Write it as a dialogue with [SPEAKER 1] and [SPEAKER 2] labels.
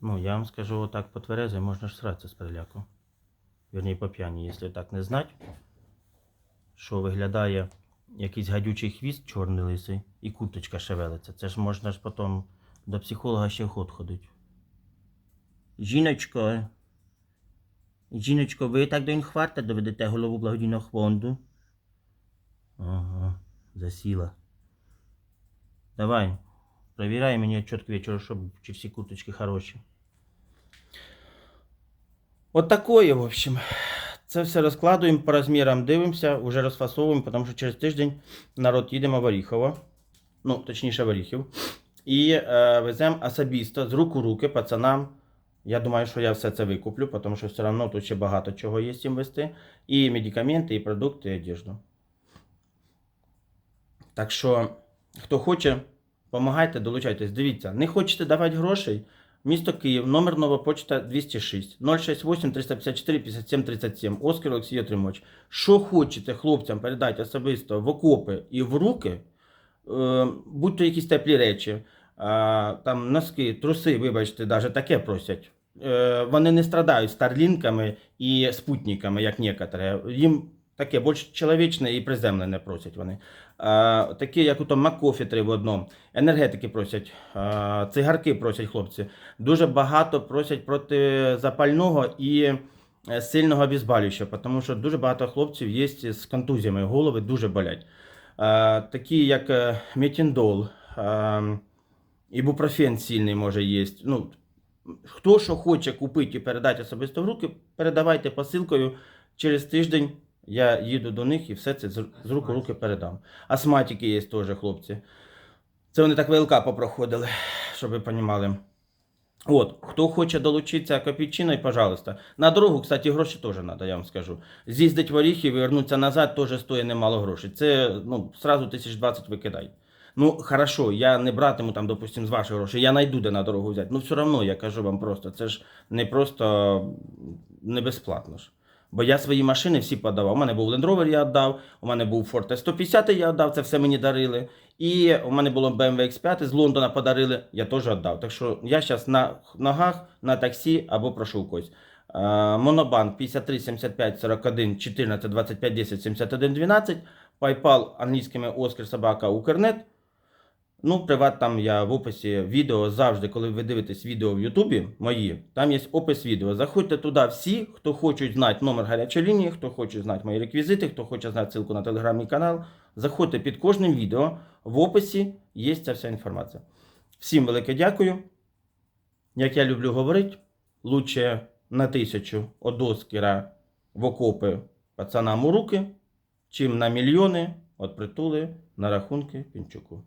[SPEAKER 1] Ну, я вам скажу, отак по тверезі можна ж сратися з переляку. Вірні по п'яні, якщо так не знати, що виглядає якийсь гадючий хвіст чорний лисий і курточка шевелиться. Це ж можна ж потім до психолога ще ход ходить. Жіночко, жіночко, ви так до інфаркта доведете голову благодійного фонду? Ага, засіла. Давай, провіряй мені отчет к вечору, щоб чи курточки хороші. От такое, в общем. Це все розкладуємо по розмірам, дивимося, вже розфасовуємо, тому що через тиждень народ їдемо в Оріхово. Ну, точніше, в Оріхів. І е, веземо особисто з рук у руки пацанам. Я думаю, що я все це викуплю, тому що все одно тут ще багато чого є їм вести. І медикаменти, і продукти, і одежду. Так що, хто хоче, Помагайте, долучайтесь. Дивіться, не хочете давати грошей? Місто Київ, номер нова почта 206 068 354 57 37. Оскар Олексій Отримович. Що хочете хлопцям передати особисто в окопи і в руки, е, будь то якісь теплі речі, е, там носки, труси, вибачте, навіть таке просять. Е, вони не страдають старлінками і спутниками, як некоторі. Їм таке більш чоловічне і приземлене просять вони. Е, такі, як тому Макофі три в одному. Енергетики просять, е, цигарки просять хлопці. Дуже багато просять проти запального і е, сильного обізбалююча, тому що дуже багато хлопців є з контузіями, голови дуже болять. Е, такі, як е, метіндол, е, ібупрофен сильний може є. Ну, хто що хоче купити і передати особисто в руки, передавайте посилкою через тиждень. Я їду до них і все це з рук у руки передам. Астматики є теж, хлопці. Це вони так ВЛК попроходили, щоб ви розуміли. От, хто хоче долучитися копійчиною, пожалуйста. На дорогу, кстати, гроші теж треба, я вам скажу. З'їздить в Оріхів і вернутися назад теж стоїть немало грошей. Це, ну, сразу 1020 викидай. Ну, хорошо, я не братиму там, допустим, з ваших грошей, я найду де на дорогу взяти. Ну, все одно, я кажу вам просто, це ж не просто не безплатно ж. Бо я свої машини всі подавав. У мене був Land Rover, я віддав, у мене був Ford 150 я віддав, це все мені дарили. І у мене було BMW X5 з Лондона подарили, я теж віддав. Так що я зараз на ногах, на таксі або прошу когось. Монобанк 53 75 41 14 25 10 71 12. PayPal англійськими Оскар Собака Укрнет. Ну, приват там я в описі відео завжди, коли ви дивитесь відео в Ютубі мої, там є опис відео. Заходьте туди всі, хто хочуть знати номер гарячої лінії, хто хоче знати мої реквізити, хто хоче знати ссылку на телеграмний канал. Заходьте під кожним відео. В описі є ця вся інформація. Всім велике дякую. Як я люблю говорити, лучше на тисячу од Оскара в окопи пацанам у руки, чим на мільйони от притули на рахунки Пінчуку.